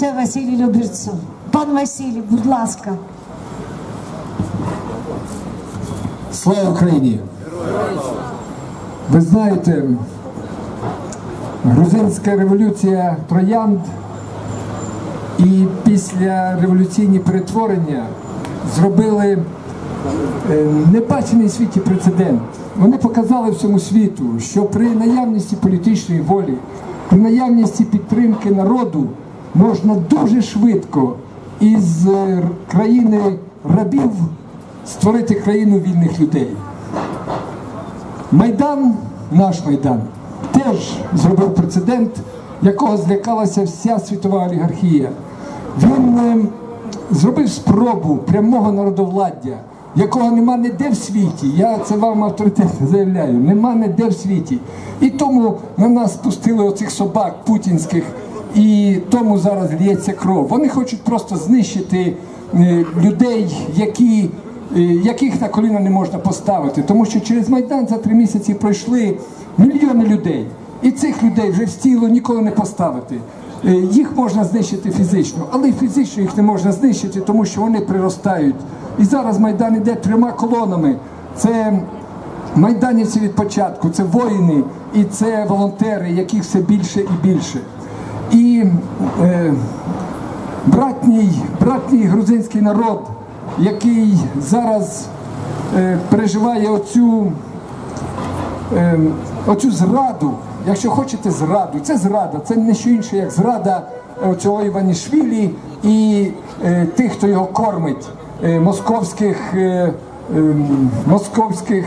надається Василію Любірцю. Пан Василій, будь ласка. Слава Україні! Ви знаєте, грузинська революція троянд і після революційні перетворення зробили е, небачений світі прецедент. Вони показали всьому світу, що при наявності політичної волі, при наявності підтримки народу можна дуже швидко із е, країни рабів створити країну вільних людей. Майдан, наш Майдан, теж зробив прецедент, якого злякалася вся світова олігархія. Він е, зробив спробу прямого народовладдя, якого нема ніде в світі. Я це вам авторитетно заявляю. Нема ніде в світі. І тому на нас пустили оцих собак путінських, і тому зараз лється кров. Вони хочуть просто знищити е, людей, які е, яких на коліна не можна поставити, тому що через Майдан за три місяці пройшли мільйони людей, і цих людей вже в стіло ніколи не поставити. Е, Їх можна знищити фізично, але фізично їх не можна знищити, тому що вони приростають. І зараз Майдан іде трьома колонами. Це майданівці від початку, це воїни і це волонтери, яких все більше і більше. І е, братній, братній грузинський народ, який зараз е, переживає оцю, е, оцю зраду, якщо хочете зраду, це зрада, це не що інше, як зрада е, цього Іванішвілі і е, тих, хто його кормить, е, московських, е, ем, московських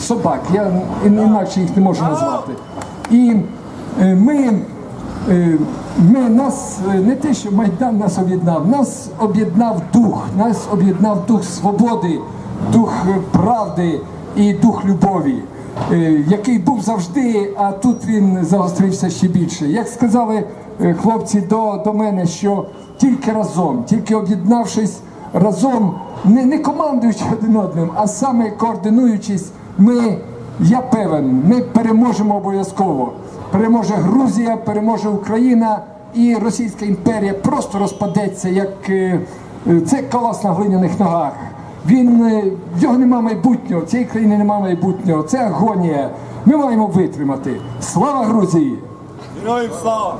собак. Я інакше їх не можу назвати. І е, ми, е, ми нас е, не те, що Майдан нас об'єднав, нас об'єднав дух, нас об'єднав дух свободи, дух е, правди і дух любові, е, який був завжди, а тут він загострився ще більше. Як сказали е, хлопці до, до мене, що тільки разом, тільки об'єднавшись разом, не, не командуючи один одним, а саме координуючись, ми, я певен, ми переможемо обов'язково. Переможе Грузія, переможе Україна і Російська імперія просто розпадеться, як е, е, це колос на глиняних ногах. Він е, в нього нема майбутнього, цієї країни немає майбутнього. Це агонія. Ми маємо витримати. Слава Грузії! Героям слава!